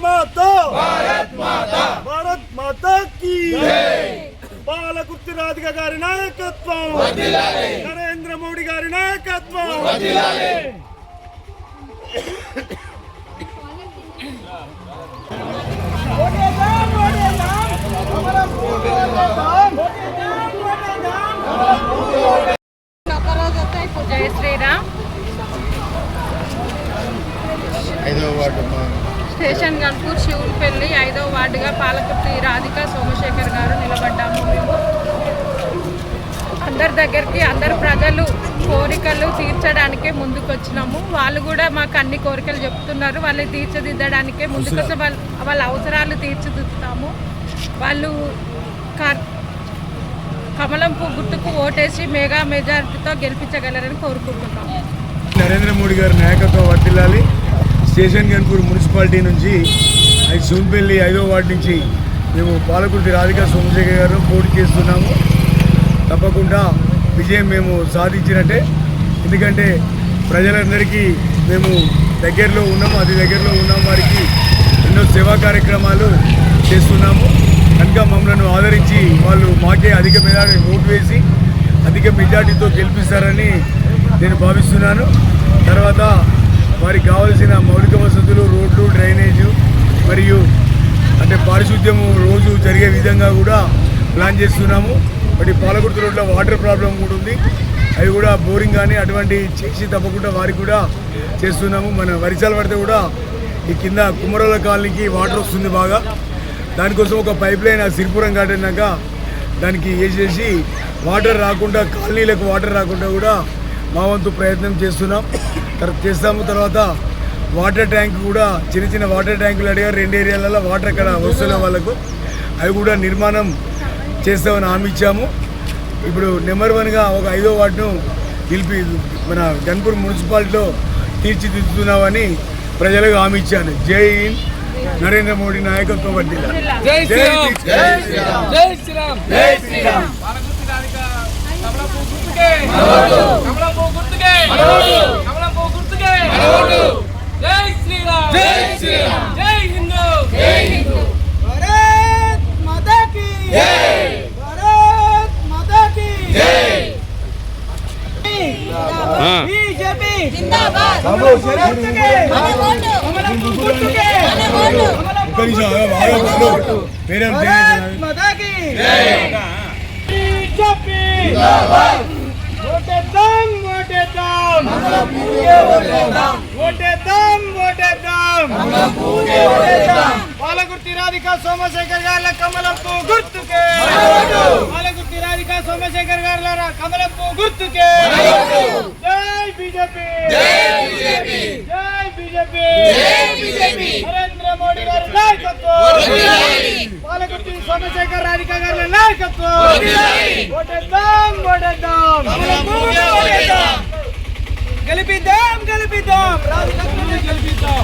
మాతా! భారత్ మాతా! కీ పాలకుర్తి రాధిక గారి నాయకత్వం! నరేంద్ర మోడీ గారి నాయకత్వం! జై శ్రీరామ్. ఐదవ వార్డు స్టేషన్ గన్పూర్ శివులపల్లి ఐదో వార్డుగా పాలకుర్తి రాధిక సోమశేఖర్ గారు నిలబడ్డాము. మేము అందరి దగ్గరికి అందరు ప్రజలు కోరికలు తీర్చడానికే ముందుకు వచ్చినాము వాళ్ళు కూడా మాకు అన్ని కోరికలు చెప్తున్నారు. వాళ్ళు తీర్చిదిద్దడానికే ముందుకు వస్తే వాళ్ళ వాళ్ళ అవసరాలు తీర్చిదిద్దుతాము. వాళ్ళు కమలం గుర్తుకు ఓటేసి మెగా మెజారిటీతో గెలిపించగలరని కోరుకుంటున్నాము. నరేంద్ర మోడీ గారి నాయకత్వం వర్తిల్లాలి స్టేషన్ గన్పూర్ మున్సిపాలిటీ నుంచి అది సూంపల్లి ఐదో వార్డు నుంచి మేము పాలకుర్తి రాధిక సోమశేఖర్ గారు పోటీ చేస్తున్నాము. తప్పకుండా విజయం మేము సాధించినట్టే. ఎందుకంటే ప్రజలందరికీ మేము దగ్గరలో ఉన్నాము అతి దగ్గరలో ఉన్నాం వారికి ఎన్నో సేవా కార్యక్రమాలు చేస్తున్నాము. కనుక మమ్మల్ని ఆదరించి వాళ్ళు మాకే అధిక మెజార్టీ ఓటు వేసి అధిక మెజార్టీతో గెలిపిస్తారని నేను భావిస్తున్నాను. తర్వాత వారికి కావాల్సిన మౌలిక వసతులు రోడ్లు డ్రైనేజు మరియు అంటే పారిశుద్ధ్యము రోజు జరిగే విధంగా కూడా ప్లాన్ చేస్తున్నాము. మరి పాలకుర్తి రోడ్లో వాటర్ ప్రాబ్లం కూడా ఉంది. అవి కూడా బోరింగ్ కానీ అటువంటి చేసి తప్పకుండా వారికి కూడా చేస్తున్నాము. మన వరిసాలు పడితే కూడా ఈ కింద కుమరోల కాలనీకి వాటర్ వస్తుంది బాగా. దానికోసం ఒక పైప్ లైన్ ఆ సిరిపురం కట్టినాక దానికి వేసేసి వాటర్ రాకుండా కాలనీలకు వాటర్ రాకుండా కూడా మా వంతు ప్రయత్నం చేస్తున్నాం. తర్వాత చేస్తాము. తర్వాత వాటర్ ట్యాంక్ కూడా చిన్న చిన్న వాటర్ ట్యాంకులు అడిగారు. రెండు ఏరియాలలో వాటర్ అక్కడ వస్తున్న వాళ్ళకు. అవి కూడా నిర్మాణం చేస్తామని హామీ ఇచ్చాము. ఇప్పుడు నెంబర్ వన్గా ఒక ఐదో వార్డును గెలిపి మన గన్పూర్ మున్సిపాలిటీలో తీర్చిదిద్దుతున్నామని ప్రజలకు హామీ ఇచ్చాను. జై హింద్. నరేంద్ర మోడీ నాయకత్వం వర్దిల్లా. జై శ్రీరామ్. జై శ్రీరామ్. జై శ్రీరామ్. ఓటేద్దాం ఓటేద్దాం. ఓటేద్దాం. ఓటేద్దాం పాలకుర్తి రాధిక సోమశేఖర్ గారి కమలంపు గుర్తుకే. పాలకుర్తి రాధిక సోమశేఖర్ గారి కమలంపు గుర్తుకే. జై బీజేపీ. బీజేపీ! నరేంద్ర మోడీ గారి నాయకత్వం! పాలకుర్తి సోమశేఖర్ రాధిక గారి నాయకత్వం! ఓటేద్దాం ఓటేద్దాం గెలిపిద్దాం గెలిపిద్దాం! రాధిక గెలిపిద్దాం!